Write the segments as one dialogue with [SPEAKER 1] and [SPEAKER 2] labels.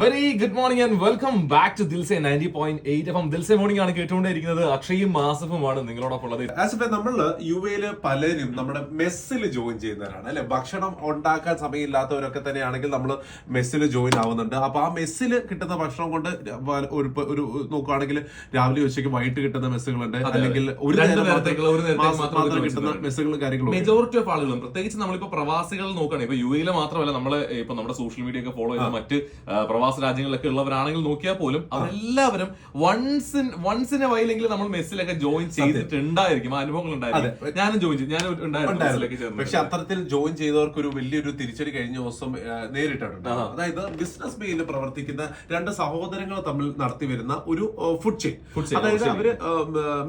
[SPEAKER 1] Very good morning and welcome back to Dilse ninety point eight അപ്പം Dilse morning ആണ് കേട്ടുകൊണ്ടിരിക്കുന്നത് അക്ഷയും മാസഫുമാണ് നിങ്ങളോടൊപ്പം ഉള്ളത്.
[SPEAKER 2] ആസിഫെ നമ്മൾ യു എയിൽ പലരും നമ്മുടെ മെസ്സിൽ ജോയിൻ ചെയ്യുന്നവരാണ് അല്ലെ? ഭക്ഷണം ഉണ്ടാക്കാൻ സമയമില്ലാത്തവരൊക്കെ തന്നെയാണെങ്കിൽ നമ്മൾ മെസ്സിൽ ജോയിൻ ആവുന്നുണ്ട്. അപ്പൊ ആ മെസ്സിൽ കിട്ടുന്ന ഭക്ഷണം കൊണ്ട് ഒരു ഒരു നോക്കുകയാണെങ്കിൽ രാവിലെ ഉച്ചയ്ക്ക് വൈകിട്ട് കിട്ടുന്ന മെസ്സുകളുണ്ട്. അല്ലെങ്കിൽ ഒരു
[SPEAKER 1] നേരത്തേക്കുള്ള, കിട്ടുന്ന
[SPEAKER 2] മെസ്സുകളും കാര്യങ്ങളും.
[SPEAKER 1] മെജോറിറ്റി ഓഫ് ആളുകളും പ്രത്യേകിച്ച് നമ്മളിപ്പോ പ്രവാസികൾ നോക്കുകയാണെങ്കിൽ ഇപ്പൊ യു എയിലെ മാത്രമല്ല നമ്മൾ ഇപ്പൊ നമ്മുടെ സോഷ്യൽ മീഡിയ ഒക്കെ ഫോളോ ചെയ്യുന്ന മറ്റ് പ്രവാസ രാജ്യങ്ങളിലൊക്കെ ഉള്ളവരാണെങ്കിൽ നോക്കിയാൽ പോലും അവരെല്ലാവരും once in once in a വൈലെങ്കിലും നമ്മൾ മെസ്സിലൊക്കെ ജോയിൻ ചെയ്തിട്ടുണ്ടായിരിക്കും. അനുഭവങ്ങൾ ഉണ്ടായിരിക്കും. ഞാനും ജോയിൻ ചെയ്തു. ഞാൻ ഉണ്ടായിരുന്നു
[SPEAKER 2] പക്ഷെ അത്തരത്തിൽ ജോയിൻ ചെയ്തവർക്ക് ഒരു വലിയൊരു തിരിച്ചടി കഴിഞ്ഞ ദിവസം നേരിട്ടിട്ടുണ്ട്. അതായത് ബിസിനസ് മെയിൽ പ്രവർത്തിക്കുന്ന രണ്ട് സഹോദരങ്ങൾ തമ്മിൽ നടത്തി വരുന്ന ഒരു ഫുഡ് ചെയിൻ അതായത്. അവർ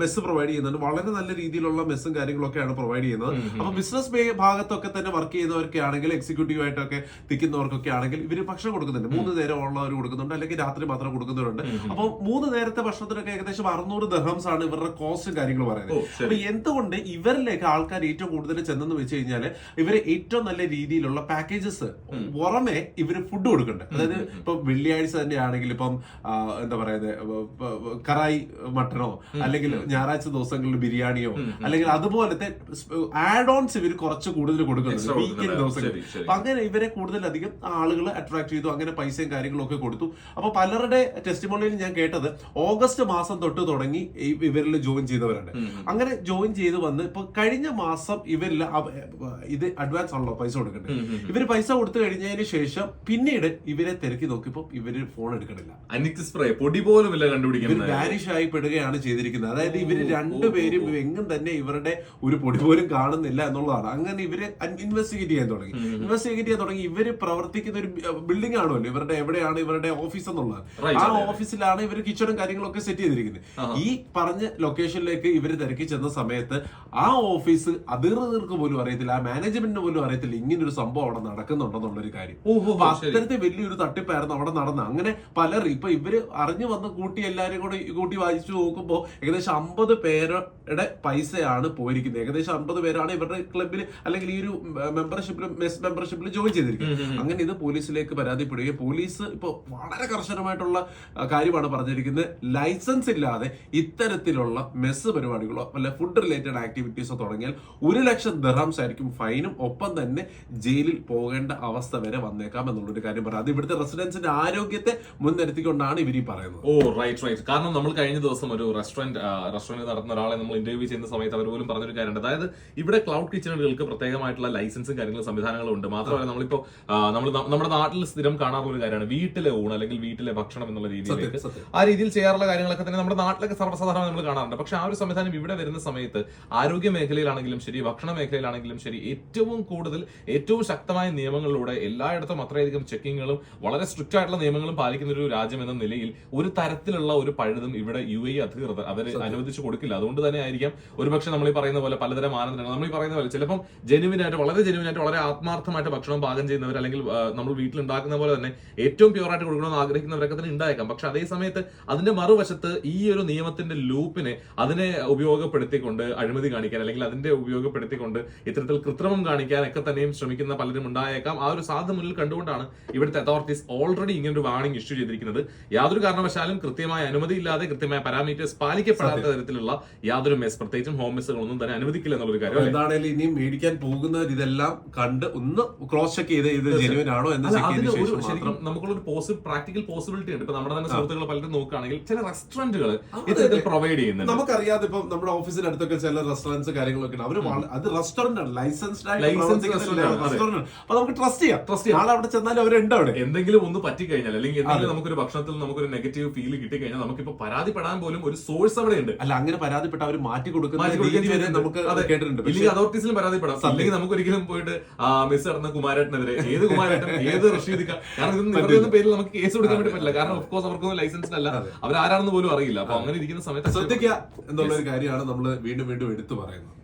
[SPEAKER 2] മെസ്സ് പ്രൊവൈഡ് ചെയ്യുന്നുണ്ട്. വളരെ നല്ല രീതിയിലുള്ള മെസ്സും കാര്യങ്ങളൊക്കെയാണ് പ്രൊവൈഡ് ചെയ്യുന്നത്. അപ്പൊ ബിസിനസ് മേ ഭാഗത്തൊക്കെ തന്നെ വർക്ക് ചെയ്യുന്നവർക്ക് ആണെങ്കിൽ എക്സിക്യൂട്ടീവ് ആയിട്ടൊക്കെ നിൽക്കുന്നവർക്കൊക്കെ ആണെങ്കിൽ ഇവർ ഭക്ഷണം കൊടുക്കുന്നുണ്ട്. മൂന്ന് നേരം ഉള്ളവർ കൊടുക്കുന്നുണ്ട് അല്ലെങ്കിൽ രാത്രി മാത്രം കൊടുക്കുന്നവരുണ്ട്. അപ്പൊ മൂന്ന് നേരത്തെ ഭക്ഷണത്തിനൊക്കെ ഏകദേശം അറുന്നൂറ് ദഹംസ് ആണ് ഇവരുടെ കോസ്റ്റും കാര്യങ്ങളും പറയുന്നത്. അപ്പൊ എന്തുകൊണ്ട് ഇവരിലേക്ക് ആൾക്കാർ ഏറ്റവും കൂടുതൽ ചെന്നെന്ന് വെച്ച് കഴിഞ്ഞാൽ ഇവർ ഏറ്റവും നല്ല രീതിയിലുള്ള പാക്കേജസ് പുറമെ ഇവർ ഫുഡ് കൊടുക്കുന്നുണ്ട്. അതായത് ഇപ്പൊ വെള്ളിയാഴ്ച തന്നെ ആണെങ്കിൽ ഇപ്പം എന്താ പറയുന്നത് കറായി മട്ടനോ അല്ലെങ്കിൽ ഞായറാഴ്ച ദിവസങ്ങളിൽ ബിരിയാണിയോ അല്ലെങ്കിൽ അതുപോലത്തെ ആഡ് ഓൺസ് ഇവർ കുറച്ച് കൂടുതൽ കൊടുക്കുന്നുണ്ട്. വീക്കെൻഡ്. ദിവസങ്ങളിൽ. അപ്പൊ അങ്ങനെ ഇവരെ കൂടുതലധികം ആളുകൾ അട്രാക്ട് ചെയ്തു. അങ്ങനെ പൈസയും കാര്യങ്ങളും ഒക്കെ കൊടുത്തു. അപ്പോൾ പലരുടെ ടെസ്റ്റിമോണിയിൽ ഞാൻ കേട്ടത് ഓഗസ്റ്റ് മാസം തൊട്ട് തുടങ്ങി ഇവരിൽ ജോയിൻ ചെയ്തവരുണ്ട്. അങ്ങനെ ജോയിൻ ചെയ്ത് വന്ന് ഇപ്പൊ കഴിഞ്ഞ മാസം ഇവരിൽ ഇത് അഡ്വാൻസ് ആണല്ലോ പൈസ കൊടുക്കേണ്ടത്. ഇവർ പൈസ കൊടുത്തു കഴിഞ്ഞതിന് ശേഷം പിന്നീട് ഇവരെ തിരക്കി നോക്കിയപ്പോൾ ഇവർ ഫോൺ എടുക്കണില്ല.
[SPEAKER 1] അനിക്സ് സ്പ്രേ പൊടി പോലും ഇല്ല
[SPEAKER 2] ഇവർ
[SPEAKER 1] കണ്ടുപിടിക്കുന്നത്
[SPEAKER 2] വാനിഷ് ആയി പെടുകയാണ് ചെയ്തിരിക്കുന്നത്. അതായത് ഇവർ രണ്ടുപേരും എങ്ങും തന്നെ ഇവരുടെ ഒരു പൊടി പോലും കാണുന്നില്ല എന്നുള്ളതാണ്. അങ്ങനെ ഇവർ ഇൻവെസ്റ്റിഗേറ്റ് ചെയ്യാൻ തുടങ്ങി. ഇൻവെസ്റ്റിഗേറ്റ് ചെയ്യാൻ തുടങ്ങി. ഇവർ പ്രവർത്തിക്കുന്ന ഒരു ബിൽഡിംഗ് ആണല്ലോ ഇവരുടെ എവിടെയാണ് ഇവരുടെ ഓഫീസ് എന്നുള്ളത്. ആ. ഓഫീസിലാണ് ഇവർ കിച്ചണും കാര്യങ്ങളൊക്കെ സെറ്റ് ചെയ്തിരിക്കുന്നത്. ഈ പറഞ്ഞ ലൊക്കേഷനിലേക്ക് ഇവർ തിരക്കി ചെന്ന സമയത്ത് ആ ഓഫീസ് അതിർതീർക്ക് പോലും അറിയത്തില്ല ആ മാനേജ്മെന്റിന് പോലും അറിയത്തില്ല ഇങ്ങനെ ഒരു സംഭവം അവിടെ നടക്കുന്നുണ്ടെന്നുള്ളൊരു കാര്യം. അത്തരത്തിൽ വലിയൊരു തട്ടിപ്പായിരുന്നു അവിടെ നടന്നത്. അങ്ങനെ പലർ ഇപ്പൊ ഇവർ അറിഞ്ഞു വന്ന് കൂട്ടി എല്ലാരും കൂടെ കൂട്ടി വായിച്ചു നോക്കുമ്പോ ഏകദേശം അമ്പത് പേരുടെ പൈസയാണ് പോയിരിക്കുന്നത്. ഏകദേശം അമ്പത് പേരാണ് ഇവരുടെ ക്ലബിൽ അല്ലെങ്കിൽ ഈ ഒരു മെമ്പർഷിപ്പിൽ മെസ് മെമ്പർഷിപ്പിൽ ജോയിൻ ചെയ്തിരിക്കുന്നത്. അങ്ങനെ ഇത് പോലീസിലേക്ക് പരാതിപ്പെടുകയും പോലീസ് ഇപ്പൊ വളരെ കർശനമായിട്ടുള്ള കാര്യമാണ് പറഞ്ഞിരിക്കുന്നത്. ലൈസൻസ് ഇല്ലാതെ ഇത്തരത്തിലുള്ള മെസ്സ് പരിപാടികളോ അല്ല ഫുഡ് റിലേറ്റഡ് ആക്ടിവിറ്റീസോ തുടങ്ങിയാൽ ഒരു ലക്ഷം ദർഹംസ് ആയിരിക്കും ഫൈനും ഒപ്പം തന്നെ ജയിലിൽ പോകേണ്ട അവസ്ഥ വരെ വന്നേക്കാം എന്നുള്ളൊരു കാര്യം പറയാം. അത് ഇവിടുത്തെ റെസിഡൻസിന്റെ ആരോഗ്യത്തെ മുൻനിർത്തിക്കൊണ്ടാണ് ഇവർ ഈ പറയുന്നത്.
[SPEAKER 1] ഓ റൈറ്റ് റൈറ്റ് കാരണം നമ്മൾ കഴിഞ്ഞ ദിവസം ഒരു റെസ്റ്റോറന്റ് റെസ്റ്റോറന്റ് നടത്തുന്ന ഒരാളെ നമ്മൾ ഇന്റർവ്യൂ ചെയ്യുന്ന സമയത്ത് അവർ പോലും പറഞ്ഞൊരു കാര്യമുണ്ട്. അതായത് ഇവിടെ ക്ലൗഡ് കിച്ചണുകൾക്ക് പ്രത്യേകമായിട്ടുള്ള ലൈസൻസും കാര്യങ്ങളും സംവിധാനങ്ങളും ഉണ്ട്. മാത്രമല്ല നമ്മളിപ്പോ നമ്മൾ നമ്മുടെ നാട്ടിൽ സ്ഥിരം കാണാറുള്ള ഒരു കാര്യമാണ്. വീട്ടിലെ ഊണ് അല്ലെങ്കിൽ വീട്ടിലെ ഭക്ഷണം എന്നുള്ള രീതിയിലേക്ക് ആ രീതിയിൽ ചെയ്യാറുള്ള കാര്യങ്ങളൊക്കെ തന്നെ നമ്മുടെ നാട്ടിലൊക്കെ സർവസാധാരണ നമ്മൾ കാണാറുണ്ട്. പക്ഷെ ആ ഒരു സംവിധാനം ഇവിടെ വരുന്ന സമയത്ത് ആരോഗ്യ മേഖലയിലാണെങ്കിലും ശരി ഭക്ഷണ മേഖലയിലാണെങ്കിലും ശരി ഏറ്റവും കൂടുതൽ ഏറ്റവും ശക്തമായ നിയമങ്ങളിലൂടെ എല്ലായിടത്തും അത്രയധികം ചെക്കിങ്ങുകളും വളരെ സ്ട്രിക്റ്റ് ആയിട്ടുള്ള നിയമങ്ങളും പാലിക്കുന്ന ഒരു രാജ്യം എന്ന നിലയിൽ ഒരു തരത്തിലുള്ള ഒരു പഴുതും ഇവിടെ യു എ അധികൃതർ അവരെ അനുവദിച്ചു കൊടുക്കില്ല. അതുകൊണ്ട് തന്നെ ആയിരിക്കാം ഒരുപക്ഷെ നമ്മൾ ഈ പറയുന്ന പോലെ പലതരം മാനദണ്ഡങ്ങൾ നമ്മൾ ഈ പറയുന്ന പോലെ ചിലപ്പം ജെനുവിനായിട്ട് വളരെ ജെനുവിനായിട്ട് വളരെ ആത്മാർത്ഥമായിട്ട് ഭക്ഷണം പാകം ചെയ്യുന്നവർ അല്ലെങ്കിൽ നമ്മൾ വീട്ടിൽ ഉണ്ടാക്കുന്ന പോലെ തന്നെ ഏറ്റവും പ്യൂർ ആയിട്ട് കൊടുക്കണമെന്ന് ആഗ്രഹിക്കുന്നവരൊക്കെ തന്നെ ഉണ്ടായേക്കാം. പക്ഷെ അതേ സമയത്ത് അതിന്റെ മറുവശത്ത് ഈ ഒരു നിയമത്തിന്റെ ലൂപ്പിനെ അതിനെ ഉപയോഗപ്പെടുത്തിക്കൊണ്ട് അഴിമതി കാണിക്കാൻ അല്ലെങ്കിൽ അതിന്റെ ഉപയോഗപ്പെടുത്തിക്കൊണ്ട് ഇത്തരത്തിൽ കൃത്രിമം കാണിക്കാൻ ഒക്കെ തന്നെയും ശ്രമിക്കുന്ന പലരും ഉണ്ടായേക്കാം. ആ ഒരു സാധ്യത മുന്നിൽ കണ്ടുകൊണ്ടാണ് ഇവിടുത്തെ അതോറിറ്റീസ് ഓൾറെഡി ഇങ്ങനെ ഒരു വാണിംഗ് ഇഷ്യൂ ചെയ്തിരിക്കുന്നത്. യാതൊരു കാരണവശാലും കൃത്യമായ അനുമതി ഇല്ലാതെ കൃത്യമായ പാരാമീറ്റേഴ്സ് പാലിക്കപ്പെടാത്ത തരത്തിലുള്ള യാതൊരു മെസ് പ്രത്യേകിച്ചും ഹോം മെസ്സുകളൊന്നും തന്നെ അനുവദിക്കില്ല എന്നുള്ളൊരു കാര്യം
[SPEAKER 2] എന്താണെങ്കിലും ഇനിയും മേടിക്കാൻ പോകുന്നവർ ഇതെല്ലാം കണ്ട് ഒന്ന് ക്രോസ് ചെക്ക് ചെയ്ത് ഇത് ജെനുവിൻ ആണോ എന്ന് ചെക്ക് ചെയ്തതിനു ശേഷം മാത്രം
[SPEAKER 1] നമുക്കുള്ളൊരു പോസിബിൾ പ്രാക്ടിക്കൽ പോസിബിലിറ്റി ഉണ്ട്. ഇപ്പൊ നമ്മുടെ തന്നെ സുഹൃത്തുക്കൾ പലരും നോക്കുകയാണെങ്കിൽ ചില റെസ്റ്റോറന്റുകൾ ഇത്തരത്തിൽ പ്രൊവൈഡ് ചെയ്യുന്നുണ്ട്.
[SPEAKER 2] നമുക്കറിയാതെ ഇപ്പൊ നമ്മുടെ ഓഫീസിന്റെ അടുത്തൊക്കെ ചില റെസ്റ്റോറൻസ് കാര്യങ്ങളൊക്കെ ഉണ്ട്. അവർ അത് റെസ്റ്റോറന്റ് ആണ്. ലൈസൻസ്ഡ്
[SPEAKER 1] ആണ്.
[SPEAKER 2] അപ്പൊ നമുക്ക് ട്രസ്റ്റ് ചെയ്യാം.
[SPEAKER 1] ട്രസ്റ്റ് ചെയ്യാം.
[SPEAKER 2] നാളെ അവിടെ ചെന്നാലും അവരുണ്ട് അവിടെ.
[SPEAKER 1] എന്തെങ്കിലും ഒന്ന് പറ്റിക്കഴിഞ്ഞാൽ അല്ലെങ്കിൽ എന്തെങ്കിലും നമുക്കൊരു ഭക്ഷണത്തിൽ നമുക്കൊരു നെഗറ്റീവ് ഫീൽ കിട്ടിക്കഴിഞ്ഞാൽ നമുക്കിപ്പോ പരാതിപ്പെടാൻ പോലും ഒരു സോഴ്സ് അവിടെ ഉണ്ട്.
[SPEAKER 2] അല്ല അങ്ങനെ പരാതിപ്പെട്ട അവർ മാറ്റി കൊടുക്കുന്ന രീതി
[SPEAKER 1] കൊടുക്കുകയും
[SPEAKER 2] വരെ നമുക്ക്
[SPEAKER 1] അത്.
[SPEAKER 2] കേട്ടിട്ടുണ്ട്.
[SPEAKER 1] ഇല്ലെങ്കിൽ അതോറിറ്റീസിലും പരാതിപ്പെടാം. അല്ലെങ്കിൽ നമുക്ക് ഒരിക്കലും പോയിട്ട് മിസ് നടന്ന കുമാരേട്ടനെതിരെ ഏത് കുമാരേട്ടൻ ഏത് റഷീദ് കാരണം പേരിൽ നമുക്ക് കേസ് കൊടുക്കാൻ വേണ്ടി പറ്റില്ല. കാരണം ഓഫ് കോഴ്സ് അവർക്കൊന്നും ലൈസൻസ് അല്ല അവരാരാണെന്ന് പോലും അറിയില്ല. അപ്പൊ അങ്ങനെ ഇരിക്കുന്ന സമയത്ത്
[SPEAKER 2] ശ്രദ്ധിക്കുക എന്നുള്ള ഒരു കാര്യമാണ് നമ്മൾ വീണ്ടും വീണ്ടും എടുത്തു പറയുന്നത്.